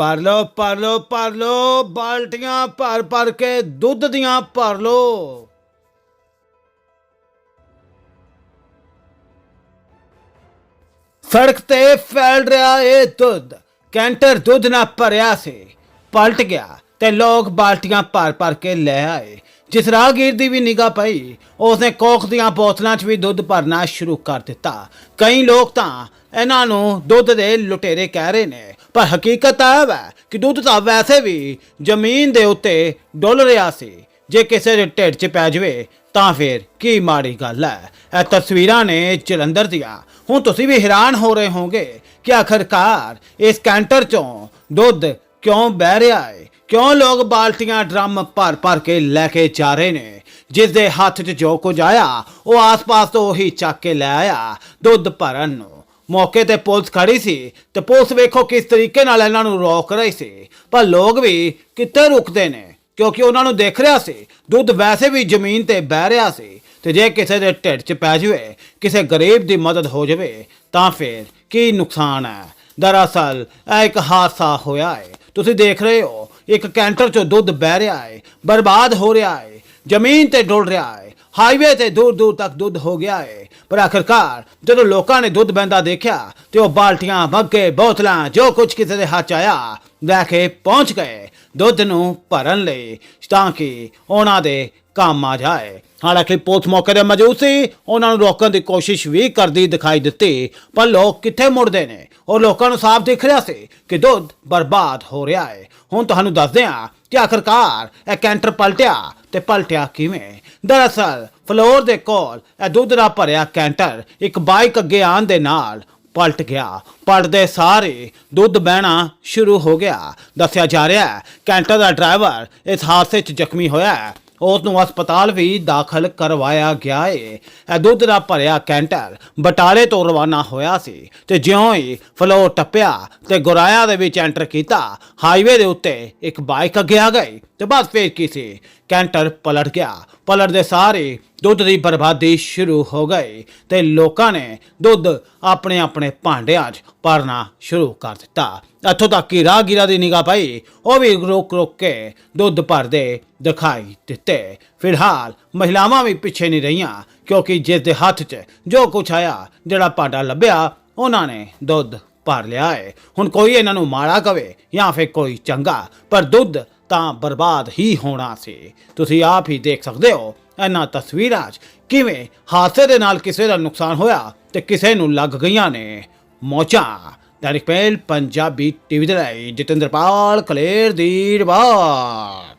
ਭਰ ਲੋ ਭਰ ਲਓ ਭਰ ਲਓ, ਬਾਲਟੀਆਂ ਭਰ ਭਰ ਕੇ ਦੁੱਧ ਦੀਆਂ ਭਰ ਲਓ। ਸੜਕ ਤੇ ਫੈਲ ਰਿਹਾ ਇਹ ਦੁੱਧ, ਕੈਂਟਰ ਦੁੱਧ ਨਾਲ ਭਰਿਆ ਸੀ। ਪਲਟ ਗਿਆ ਤੇ ਲੋਕ ਬਾਲਟੀਆਂ ਭਰ ਭਰ ਕੇ ਲੈ ਆਏ। ਜਿਸ ਰਾਹਗੀਰ ਦੀ ਵੀ ਨਿਗਾਹ ਪਈ, ਉਸਨੇ ਕੋਖ ਦੀਆਂ ਬੋਤਲਾਂ 'ਚ ਵੀ ਦੁੱਧ ਭਰਨਾ ਸ਼ੁਰੂ ਕਰ ਦਿੱਤਾ। ਕਈ ਲੋਕ ਤਾਂ ਇਹਨਾਂ ਨੂੰ ਦੁੱਧ ਦੇ ਲੁਟੇਰੇ ਕਹਿ ਰਹੇ ਨੇ। ਪਰ ਹਕੀਕਤ ਇਹ ਹੈ ਕਿ ਦੁੱਧ ਤਾਂ ਵੈਸੇ ਵੀ ਜ਼ਮੀਨ ਦੇ ਉੱਤੇ ਡੁੱਲ ਰਿਹਾ ਸੀ। ਜੇ ਕਿਸੇ ਦੇ ਢਿੱਡ 'ਚ ਪੈ ਜਾਵੇ, ਤਾਂ ਫਿਰ ਕੀ ਮਾੜੀ ਗੱਲ ਹੈ? ਇਹ ਤਸਵੀਰਾਂ ਨੇ ਜਲੰਧਰ ਦੀਆਂ। ਹੁਣ ਤੁਸੀਂ ਵੀ ਹੈਰਾਨ ਹੋ ਰਹੇ ਹੋਗੇ ਕਿ ਆਖਰਕਾਰ ਇਸ ਕੈਂਟਰ 'ਚੋਂ ਦੁੱਧ ਕਿਉਂ ਬਹਿ ਰਿਹਾ ਹੈ? ਕਿਉਂ ਲੋਕ ਬਾਲਟੀਆਂ ਡਰਮ ਭਰ ਭਰ ਕੇ ਲੈ ਕੇ ਜਾ ਰਹੇ ਨੇ? ਜਿਸ ਦੇ ਹੱਥ 'ਚ ਜੋ ਕੁਝ ਆਇਆ, ਉਹ ਆਸ-ਪਾਸ ਤੋਂ ਉਹੀ ਚੱਕ ਕੇ ਲੈ ਆਇਆ ਦੁੱਧ ਭਰਨ ਨੂੰ। ਮੌਕੇ ਤੇ ਪੁਲਿਸ ਖੜੀ ਸੀ ਤੇ ਪੁਲਿਸ ਵੇਖੋ ਕਿਸ ਤਰੀਕੇ ਨਾਲ ਇਹਨਾਂ ਨੂੰ ਰੋਕ ਰਹੀ ਸੀ। ਪਰ ਲੋਕ ਵੀ ਕਿੱਥੇ ਰੁਕਦੇ ਨੇ? ਕਿਉਂਕਿ ਉਹਨਾਂ ਨੂੰ ਦੇਖ ਰਿਹਾ ਸੀ, ਦੁੱਧ ਵੈਸੇ ਵੀ ਜ਼ਮੀਨ ਤੇ ਬਹਿ ਰਿਹਾ ਸੀ ਤੇ ਜੇ ਕਿਸੇ ਦੇ ਢਿੱਡ 'ਚ ਪੈ ਜਾਵੇ, ਕਿਸੇ ਗਰੀਬ ਦੀ ਮਦਦ ਹੋ ਜਾਵੇ, ਤਾਂ ਫਿਰ ਕੀ ਨੁਕਸਾਨ ਹੈ? ਦਰਅਸਲ, ਇਹ ਇੱਕ ਹਾਦਸਾ ਹੋਇਆ ਹੈ। ਤੁਸੀਂ ਦੇਖ ਰਹੇ ਹੋ, ਇੱਕ ਕੈਂਟਰ 'ਚੋਂ ਦੁੱਧ ਬਹਿ ਰਿਹਾ ਹੈ, ਬਰਬਾਦ ਹੋ ਰਿਹਾ ਹੈ, ਜ਼ਮੀਨ ਤੇ ਡੁੱਲ ਰਿਹਾ ਹੈ। ਹਾਈਵੇ ਤੇ ਦੂਰ ਦੂਰ ਤੱਕ ਦੁੱਧ ਹੋ ਗਿਆ ਏ। ਪਰ ਆਖਰਕਾਰ ਜਦੋਂ ਲੋਕਾਂ ਨੇ ਦੁੱਧ ਬਹਿੰਦਾ ਦੇਖਿਆ ਤੇ ਉਹ ਬਾਲਟੀਆਂ ਮੱਗੇ ਬੋਤਲਾਂ, ਜੋ ਕੁਝ ਕਿਸੇ ਦੇ ਹੱਥ 'ਚ ਆਇਆ, ਲੈ ਕੇ ਪਹੁੰਚ ਗਏ ਦੁੱਧ ਨੂੰ ਭਰਨ ਲਈ, ਤਾਂ ਕਿ ਉਹਨਾਂ ਦੇ ਕੰਮ ਆ ਜਾਏ। ਹਾਲਾਂਕਿ ਪੁਲਿਸ ਮੌਕੇ ਤੇ ਮੌਜੂਦ ਸੀ, ਉਹਨਾਂ ਨੂੰ ਰੋਕਣ ਦੀ ਕੋਸ਼ਿਸ਼ ਵੀ ਕਰਦੀ ਦਿਖਾਈ ਦਿੱਤੀ, ਪਰ ਲੋਕ ਕਿੱਥੇ ਮੁੜਦੇ ਨੇ? ਉਹ ਲੋਕਾਂ ਨੂੰ ਸਾਫ਼ ਦਿਖ ਰਿਹਾ ਸੀ ਕਿ ਦੁੱਧ ਬਰਬਾਦ ਹੋ ਰਿਹਾ ਹੈ ਹੁਣ ਤੁਹਾਨੂੰ ਦੱਸਦੇ ਹਾਂ ਕਿ ਆਖਰਕਾਰ ਇਹ ਕੈਂਟਰ ਪਲਟਿਆ ਤੇ ਪਲਟਿਆ ਕਿਵੇਂ? ਦਰਅਸਲ, ਫਲੋਰ ਦੇ ਕੋਲ ਇਹ ਦੁੱਧ ਦਾ ਭਰਿਆ ਕੈਂਟਰ ਇੱਕ ਬਾਈਕ ਅੱਗੇ ਆਉਣ ਦੇ ਨਾਲ ਪਲਟ ਗਿਆ। ਪਲਟਦੇ ਸਾਰੇ ਦੁੱਧ ਬਹਿਣਾ ਸ਼ੁਰੂ ਹੋ ਗਿਆ। ਦੱਸਿਆ ਜਾ ਰਿਹਾ ਹੈ, ਕੈਂਟਰ ਦਾ ਡਰਾਈਵਰ ਇਸ ਹਾਦਸੇ 'ਚ ਜ਼ਖਮੀ ਹੋਇਆ ਉਸ ਨੂੰ ਹਸਪਤਾਲ ਵੀ ਦਾਖਲ ਕਰਵਾਇਆ ਗਿਆ ਏ। ਇਹ ਦੁੱਧ ਦਾ ਭਰਿਆ ਕੈਂਟਰ ਬਟਾਲੇ ਤੋਂ ਰਵਾਨਾ ਹੋਇਆ ਸੀ ਤੇ ਜਿਉਂ ਹੀ ਫਲੋ ਟੱਪਿਆ ਤੇ ਗੁਰਾਇਆ ਦੇ ਵਿੱਚ ਐਂਟਰ ਕੀਤਾ ਹਾਈਵੇ ਦੇ ਉੱਤੇ ਇੱਕ ਬਾਈਕ ਅੱਗੇ ਆ ਗਈ ਤੇ ਬਸ ਫੇਰ ਕੀ ਸੀ? ਕੈਂਟਰ ਪਲਟ ਗਿਆ। ਪਲਟ ਦੇ ਸਾਰੇ ਦੁੱਧ ਦੀ ਬਰਬਾਦੀ ਸ਼ੁਰੂ ਹੋ ਗਈ ਤੇ ਲੋਕਾਂ ਨੇ ਦੁੱਧ ਆਪਣੇ ਆਪਣੇ ਭਾਂਡਿਆਂ 'ਚ ਭਰਨਾ ਸ਼ੁਰੂ ਕਰ ਦਿੱਤਾ। ਇੱਥੋਂ ਤੱਕ ਕਿ ਰਾਹਗੀਰਾਂ ਦੀ ਨਿਗਾਹ ਪਈ। ਉਹ ਵੀ ਰੁਕ ਰੁਕ ਕੇ ਦੁੱਧ ਭਰਦੇ ਦਿਖਾਈ ਦਿੱਤੇ। ਫਿਲਹਾਲ ਮਹਿਲਾਵਾਂ ਵੀ ਪਿੱਛੇ ਨਹੀਂ ਰਹੀਆਂ, ਕਿਉਂਕਿ ਜਿਸ ਦੇ ਹੱਥ 'ਚ ਜੋ ਕੁਛ ਆਇਆ, ਜਿਹੜਾ ਭਾਂਡਾ ਲੱਭਿਆ, ਉਹਨਾਂ ਨੇ ਦੁੱਧ ਭਰ ਲਿਆ ਹੈ ਹੁਣ ਕੋਈ ਇਹਨਾਂ ਨੂੰ ਮਾੜਾ ਕਵੇ ਜਾਂ ਫਿਰ ਕੋਈ ਚੰਗਾ, ਪਰ ਦੁੱਧ ਤਾਂ ਬਰਬਾਦ ਹੀ ਹੋਣਾ ਸੀ। ਤੁਸੀਂ ਆਪ ਹੀ ਦੇਖ ਸਕਦੇ ਹੋ ਇਹਨਾਂ ਤਸਵੀਰਾਂ 'ਚ ਕਿਵੇਂ ਹਾਦਸੇ ਦੇ ਨਾਲ ਕਿਸੇ ਦਾ ਨੁਕਸਾਨ ਹੋਇਆ ਤੇ ਕਿਸੇ ਨੂੰ ਲੱਗ ਗਈਆਂ ਨੇ ਮੋਚਾਂ ਦੈਨਿਕ ਪਹਿਲ ਪੰਜਾਬੀ ਟੀਵੀ ਦੇ ਲਈ ਜਤਿੰਦਰਪਾਲ ਕਲੇਰ ਦੀ ਰਿਪੋਰਟ